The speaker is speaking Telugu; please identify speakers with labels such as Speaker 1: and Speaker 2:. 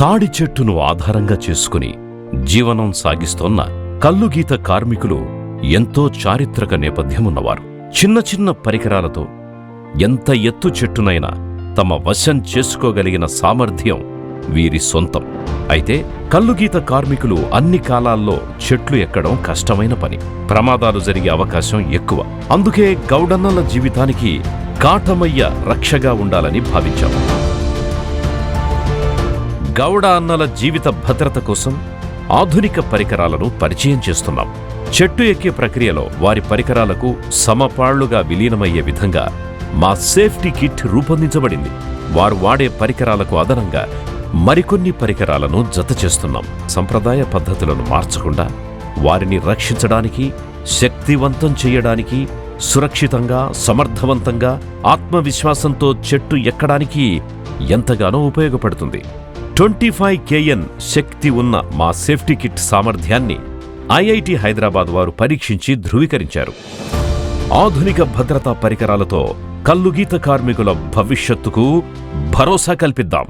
Speaker 1: తాడి చెట్టును ఆధారంగా చేసుకుని జీవనం సాగిస్తోన్న కల్లుగీత కార్మికులు ఎంతో చారిత్రక నేపథ్యమున్నవారు. చిన్న చిన్న పరికరాలతో ఎంత ఎత్తు చెట్టునైనా తమ వశం చేసుకోగలిగిన సామర్థ్యం వీరి సొంతం. అయితే కల్లుగీత కార్మికులు అన్ని కాలాల్లో చెట్లు ఎక్కడం కష్టమైన పని. ప్రమాదాలు జరిగే అవకాశం ఎక్కువ. అందుకే గౌడన్నల జీవితానికి కాటమయ్య రక్షగా ఉండాలని భావించాం. గౌడ అన్నల జీవిత భద్రత కోసం ఆధునిక పరికరాలను పరిచయం చేస్తున్నాం. చెట్టు ఎక్కే ప్రక్రియలో వారి పరికరాలకు సమపాళ్ళుగా విలీనమయ్యే విధంగా మా సేఫ్టీ కిట్ రూపొందించబడింది. వారు వాడే పరికరాలకు అదనంగా మరికొన్ని పరికరాలను జత చేస్తున్నాం. సంప్రదాయ పద్ధతులను మార్చకుండా వారిని రక్షించడానికి శక్తివంతం చేయడానికి సురక్షితంగా సమర్థవంతంగా ఆత్మవిశ్వాసంతో చెట్టు ఎక్కడానికి ఎంతగానో ఉపయోగపడుతుంది. ట్వంటీ ఫైవ్ కేఎన్ శక్తి ఉన్న మా సేఫ్టీ కిట్ సామర్థ్యాన్ని ఐఐటి హైదరాబాద్ వారు పరీక్షించి ధృవీకరించారు. ఆధునిక భద్రతా పరికరాలతో కల్లుగీత కార్మికుల భవిష్యత్తుకు భరోసా కల్పిద్దాం.